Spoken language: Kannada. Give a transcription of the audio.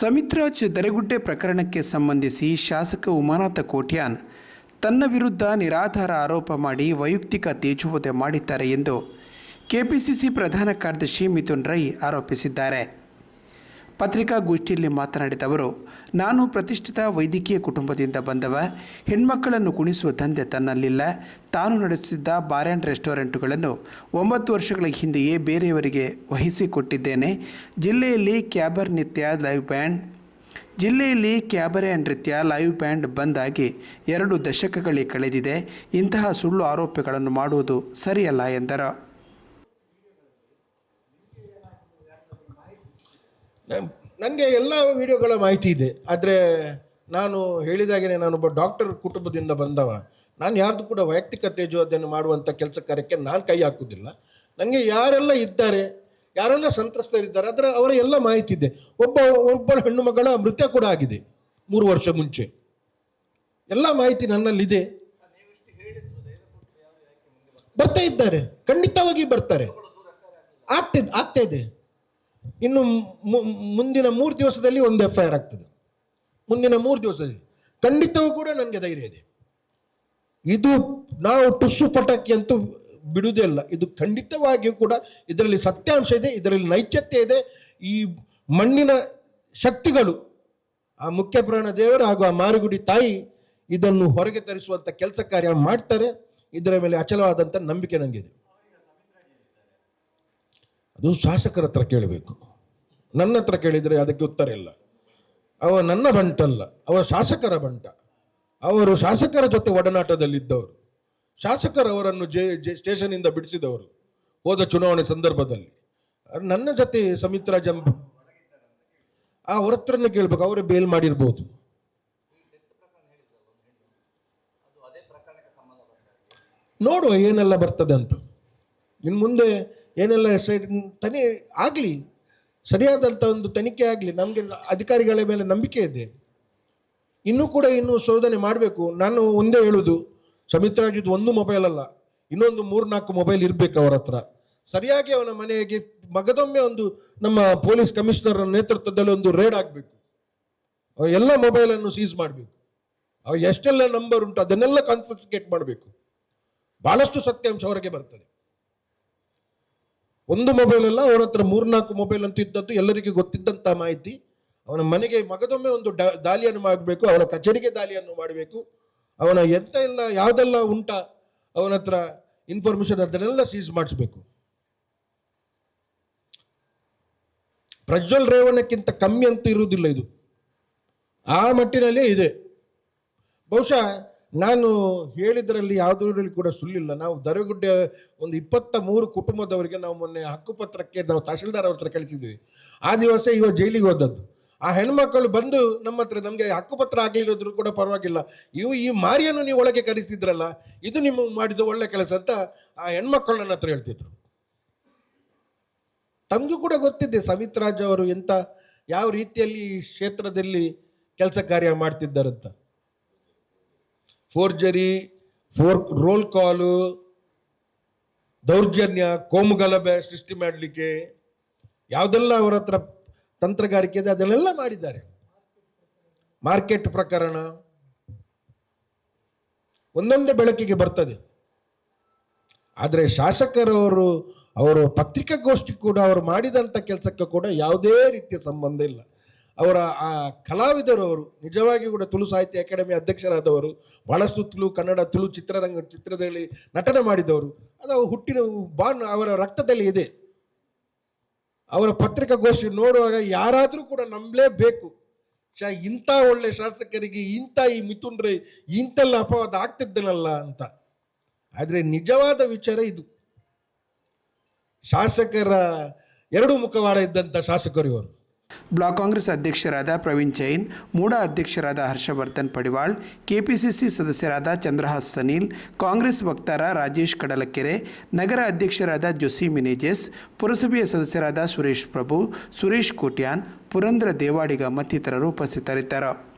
ಸಮಿತ್ರಾಜ್ ದರೆಗುಡ್ಡೆ ಪ್ರಕರಣಕ್ಕೆ ಸಂಬಂಧಿಸಿ ಶಾಸಕ ಉಮಾನಾಥ ಕೋಟ್ಯಾನ್ ತನ್ನ ವಿರುದ್ಧ ನಿರಾಧಾರ ಆರೋಪ ಮಾಡಿ ವೈಯಕ್ತಿಕ ತೇಜುವತೆ ಮಾಡಿದ್ದಾರೆ ಎಂದು ಕೆಪಿಸಿಸಿ ಪ್ರಧಾನ ಕಾರ್ಯದರ್ಶಿ ಮಿಥುನ್ ರೈ ಆರೋಪಿಸಿದ್ದಾರೆ. ಪತ್ರಿಕಾಗೋಷ್ಠಿಯಲ್ಲಿ ಮಾತನಾಡಿದ ಅವರು, ನಾನು ಪ್ರತಿಷ್ಠಿತ ವೈದ್ಯಕೀಯ ಕುಟುಂಬದಿಂದ ಬಂದವ. ಹೆಣ್ಮಕ್ಕಳನ್ನು ಕುಣಿಸುವ ದಂಧೆ ತನ್ನಲ್ಲಿಲ್ಲ. ತಾನು ನಡೆಸುತ್ತಿದ್ದ ಬಾರ್ ಆ್ಯಂಡ್ ರೆಸ್ಟೋರೆಂಟುಗಳನ್ನು ಒಂಬತ್ತು ವರ್ಷಗಳ ಹಿಂದೆಯೇ ಬೇರೆಯವರಿಗೆ ವಹಿಸಿಕೊಟ್ಟಿದ್ದೇನೆ. ಜಿಲ್ಲೆಯಲ್ಲಿ ಕ್ಯಾಬರ್ ನಿತ್ಯ ಲೈವ್ ಬ್ಯಾಂಡ್, ಜಿಲ್ಲೆಯಲ್ಲಿ ಕ್ಯಾಬರೆ ನೃತ್ಯ ಲೈವ್ ಬ್ಯಾಂಡ್ ಬಂದಾಗಿ ಎರಡು ದಶಕಗಳೇ ಕಳೆದಿದೆ. ಇಂತಹ ಸುಳ್ಳು ಆರೋಪಗಳನ್ನು ಮಾಡುವುದು ಸರಿಯಲ್ಲ ಎಂದರು. ನನಗೆ ಎಲ್ಲ ವಿಡಿಯೋಗಳ ಮಾಹಿತಿ ಇದೆ. ಆದರೆ ನಾನು ಹೇಳಿದಾಗೇ ನಾನೊಬ್ಬ ಡಾಕ್ಟರ್ ಕುಟುಂಬದಿಂದ ಬಂದವ. ನಾನು ಯಾರ್ದು ಕೂಡ ವೈಯಕ್ತಿಕ ತೇಜೋವಧೆಯನ್ನು ಮಾಡುವಂಥ ಕೆಲಸ ಕಾರ್ಯಕ್ಕೆ ನಾನು ಕೈ ಹಾಕುವುದಿಲ್ಲ ನನಗೆ ಯಾರೆಲ್ಲ ಇದ್ದಾರೆ, ಯಾರೆಲ್ಲ ಸಂತ್ರಸ್ತರಿದ್ದಾರೆ, ಅದರ ಅವರ ಎಲ್ಲ ಮಾಹಿತಿ ಇದೆ. ಒಬ್ಬ ಒಬ್ಬ ಹೆಣ್ಣು ಮಗಳ ಮೃತ್ಯ ಕೂಡ ಆಗಿದೆ ಮೂರು ವರ್ಷ ಮುಂಚೆ. ಎಲ್ಲ ಮಾಹಿತಿ ನನ್ನಲ್ಲಿದೆ. ಬರ್ತಾ ಇದ್ದಾರೆ. ಖಂಡಿತವಾಗಿ ಬರ್ತಾರೆ. ಆಗ್ತಿದೆ, ಆಗ್ತಾ ಇದೆ. ಇನ್ನು ಮುಂದಿನ ಮೂರು ದಿವಸದಲ್ಲಿ ಒಂದು ಎಫ್ ಐ ಆಗ್ತದೆ. ಮುಂದಿನ ಮೂರು ದಿವಸದಲ್ಲಿ. ಖಂಡಿತವೂ ಕೂಡ ನನಗೆ ಧೈರ್ಯ ಇದೆ. ಇದು ನಾವು ಟುಸ್ಸು ಪಟಾಕಿ ಅಂತೂ ಬಿಡುವುದೇ ಇಲ್ಲ. ಇದು ಖಂಡಿತವಾಗಿಯೂ ಕೂಡ ಇದರಲ್ಲಿ ಸತ್ಯಾಂಶ ಇದೆ, ಇದರಲ್ಲಿ ನೈತ್ಯತೆ ಇದೆ. ಈ ಮಣ್ಣಿನ ಶಕ್ತಿಗಳು, ಆ ಮುಖ್ಯ ಪ್ರಾಣ ದೇವರು ಹಾಗೂ ಆ ಮಾರುಗುಡಿ ತಾಯಿ ಇದನ್ನು ಹೊರಗೆ ತರಿಸುವಂಥ ಕೆಲಸ ಕಾರ್ಯ ಮಾಡ್ತಾರೆ. ಇದರ ಮೇಲೆ ಅಚಲವಾದಂಥ ನಂಬಿಕೆ ನನಗಿದೆ ಅದು ಶಾಸಕರ ಹತ್ರ ಕೇಳಬೇಕು. ನನ್ನ ಹತ್ರ ಕೇಳಿದರೆ ಅದಕ್ಕೆ ಉತ್ತರ ಇಲ್ಲ. ಅವ ನನ್ನ ಬಂಟಲ್ಲ, ಅವ ಶಾಸಕರ ಬಂಟ. ಅವರು ಶಾಸಕರ ಜೊತೆ ಒಡನಾಟದಲ್ಲಿದ್ದವರು. ಶಾಸಕರು ಅವರನ್ನು ಜೆ ಜೆ ಸ್ಟೇಷನಿಂದ ಬಿಡಿಸಿದವರು ಹೋದ ಚುನಾವಣೆ ಸಂದರ್ಭದಲ್ಲಿ. ನನ್ನ ಜೊತೆ ಸಮಿತ್ರಾ ಜಂಬ ಆ ಹೊರತ್ರನ್ನು ಕೇಳ್ಬೇಕು, ಅವರೇ ಬೇಲ್ ಮಾಡಿರ್ಬೋದು. ನೋಡುವ ಏನೆಲ್ಲ ಬರ್ತದೆ ಅಂತ. ಇನ್ನು ಮುಂದೆ ಏನೆಲ್ಲ ಸೈಡ್ ತನಿ ಆಗಲಿ ಸರಿಯಾದಂಥ ಒಂದು ತನಿಖೆ ಆಗಲಿ, ನಮಗೆ ಅಧಿಕಾರಿಗಳ ಮೇಲೆ ನಂಬಿಕೆ ಇದೆ. ಇನ್ನೂ ಕೂಡ ಇನ್ನೂ ಶೋಧನೆ ಮಾಡಬೇಕು. ನಾನು ಒಂದೇ ಹೇಳೋದು ಸಮಿತ್ರಾಜಿದ್ದು ಒಂದು ಮೊಬೈಲ್ ಅಲ್ಲ, ಇನ್ನೊಂದು ಮೂರ್ನಾಲ್ಕು ಮೊಬೈಲ್ ಇರಬೇಕು ಅವರ ಹತ್ರ. ಸರಿಯಾಗಿ ಅವನ ಮನೆಗೆ ಮಗದೊಮ್ಮೆ ಒಂದು ನಮ್ಮ ಪೊಲೀಸ್ ಕಮಿಷನರ್ ನೇತೃತ್ವದಲ್ಲಿ ಒಂದು ರೇಡ್ ಆಗಬೇಕು. ಎಲ್ಲ ಮೊಬೈಲನ್ನು ಸೀಸ್ ಮಾಡಬೇಕು. ಅವ ಎಷ್ಟೆಲ್ಲ ನಂಬರ್ ಉಂಟು, ಅದನ್ನೆಲ್ಲ ಕಾನ್ಫಿಸ್ಕೇಟ್ ಮಾಡಬೇಕು. ಬಹಳಷ್ಟು ಸತ್ಯಾಂಶ ಹೊರಗೆ ಬರ್ತದೆ. ಒಂದು ಮೊಬೈಲ್ ಅಲ್ಲ ಅವನ ಹತ್ರ ಮೂರ್ನಾಲ್ಕು ಮೊಬೈಲ್ ಅಂತ ಇದ್ದದ್ದು, ಎಲ್ಲರಿಗೂ ಗೊತ್ತಿದ್ದಂಥ ಮಾಹಿತಿ. ಅವನ ಮನೆಗೆ ಮಗದೊಮ್ಮೆ ಒಂದು ದಾಳಿಯನ್ನು ಮಾಡಬೇಕು, ಅವನ ಕಚೇರಿಗೆ ದಾಳಿಯನ್ನು ಮಾಡಬೇಕು. ಅವನ ಎಂತ ಎಲ್ಲ, ಯಾವುದೆಲ್ಲ ಉಂಟ, ಅವನ ಹತ್ರ ಇನ್ಫಾರ್ಮೇಶನ್ ಅದನ್ನೆಲ್ಲ ಸೀಸ್ ಮಾಡಿಸ್ಬೇಕು. ಪ್ರಜ್ವಲ್ ರೇವಣಕ್ಕಿಂತ ಕಮ್ಮಿ ಅಂತ ಇರುವುದಿಲ್ಲ ಇದು. ಆ ಮಟ್ಟಿನಲ್ಲೇ ಇದೆ. ಬಹುಶಃ ನಾನು ಹೇಳಿದ್ರಲ್ಲಿ ಯಾವುದರಲ್ಲಿ ಕೂಡ ಸುಳ್ಳಿಲ್ಲ. ನಾವು ದರಗುಡ್ಡೆ ಒಂದು ಇಪ್ಪತ್ತ ಮೂರು ಕುಟುಂಬದವರಿಗೆ ನಾವು ಮೊನ್ನೆ ಹಕ್ಕುಪತ್ರಕ್ಕೆ ನಾವು ತಹಶೀಲ್ದಾರ್ ಅವ್ರ ಹತ್ರ ಕಳಿಸಿದ್ವಿ. ಆ ದಿವಸ ಇವ ಜೈಲಿಗೆ ಹೋದದ್ದು. ಆ ಹೆಣ್ಮಕ್ಕಳು ಬಂದು ನಮ್ಮ ಹತ್ರ ನಮಗೆ ಹಕ್ಕುಪತ್ರ ಆಗಲಿರೋದ್ರು ಕೂಡ ಪರವಾಗಿಲ್ಲ. ಇವು ಈ ಮಾರಿಯನ್ನು ನೀವು ಒಳಗೆ ಕರೆಸಿದ್ರಲ್ಲ, ಇದು ನಿಮ್ಮ ಮಾಡಿದ ಒಳ್ಳೆ ಕೆಲಸ ಅಂತ ಆ ಹೆಣ್ಮಕ್ಕಳು ನನ್ನ ಹತ್ರ ಹೇಳ್ತಿದ್ರು. ತಮಗೂ ಕೂಡ ಗೊತ್ತಿದೆ ಸವಿತ್ರಾಜ್ ಅವರು ಎಂತ, ಯಾವ ರೀತಿಯಲ್ಲಿ ಈ ಕ್ಷೇತ್ರದಲ್ಲಿ ಕೆಲಸ ಕಾರ್ಯ ಮಾಡ್ತಿದ್ದಾರಂತ. ಫೋರ್ಜರಿ ಫೋರ್ ರೋಲ್ ಕಾಲು ದೌರ್ಜನ್ಯ, ಕೋಮುಗಲಭೆ ಸೃಷ್ಟಿ ಮಾಡಲಿಕ್ಕೆ ಯಾವುದೆಲ್ಲ ಅವರ ಹತ್ರ ತಂತ್ರಗಾರಿಕೆ ಇದೆ, ಅದನ್ನೆಲ್ಲ ಮಾಡಿದ್ದಾರೆ. ಮಾರ್ಕೆಟ್ ಪ್ರಕರಣ ಒಂದೊಂದೇ ಬೆಳಕಿಗೆ ಬರ್ತದೆ. ಆದರೆ ಶಾಸಕರವರು, ಅವರು ಪತ್ರಿಕಾಗೋಷ್ಠಿ ಕೂಡ ಅವರು ಮಾಡಿದಂಥ ಕೆಲಸಕ್ಕೆ ಕೂಡ ಯಾವುದೇ ರೀತಿಯ ಸಂಬಂಧ ಇಲ್ಲ. ಅವರ ಆ ಕಲಾವಿದರು ಅವರು, ನಿಜವಾಗಿ ಕೂಡ ತುಳು ಸಾಹಿತ್ಯ ಅಕಾಡೆಮಿ ಅಧ್ಯಕ್ಷರಾದವರು, ಬಹಳಷ್ಟು ತುಳು ಕನ್ನಡ ತುಳು ಚಿತ್ರರಂಗ ಚಿತ್ರದಲ್ಲಿ ನಟನೆ ಮಾಡಿದವರು. ಅದು ಹುಟ್ಟಿನ ಬಾನ್ ಅವರ ರಕ್ತದಲ್ಲಿ ಇದೆ. ಅವರ ಪತ್ರಿಕಾಗೋಷ್ಠಿ ನೋಡುವಾಗ ಯಾರಾದರೂ ಕೂಡ ನಂಬಲೇಬೇಕು. ಶ ಇಂಥ ಒಳ್ಳೆ ಶಾಸಕರಿಗೆ ಇಂಥ ಈ ಮಿಥುನ್ ರೈ ಇಂತೆಲ್ಲ ಅಪವಾದ ಆಗ್ತಿದ್ದನಲ್ಲ ಅಂತ. ಆದರೆ ನಿಜವಾದ ವಿಚಾರ ಇದು. ಶಾಸಕರ ಎರಡು ಮುಖವಾಡ ಇದ್ದಂಥ ಶಾಸಕರು ಇವರು. ಬ್ಲಾಕ್ ಕಾಂಗ್ರೆಸ್ ಅಧ್ಯಕ್ಷರಾದ ಪ್ರವೀಣ್ ಜೈನ್, ಮೂಡ ಅಧ್ಯಕ್ಷರಾದ ಹರ್ಷವರ್ಧನ್ ಪಡಿವಾಳ್, ಕೆಪಿಸಿಸಿ ಸದಸ್ಯರಾದ ಚಂದ್ರಹಾಸ್ ಸನೀಲ್, ಕಾಂಗ್ರೆಸ್ ವಕ್ತಾರ ರಾಜೇಶ್ ಕಡಲಕೆರೆ, ನಗರ ಅಧ್ಯಕ್ಷರಾದ ಜೊಸಿ ಮಿನೇಜೆಸ್, ಪುರಸಭೆಯ ಸದಸ್ಯರಾದ ಸುರೇಶ್ ಪ್ರಭು, ಸುರೇಶ್ ಕೋಟ್ಯಾನ್, ಪುರಂದ್ರ ದೇವಾಡಿಗ ಮತ್ತಿತರರು ಉಪಸ್ಥಿತರಿದ್ದರು.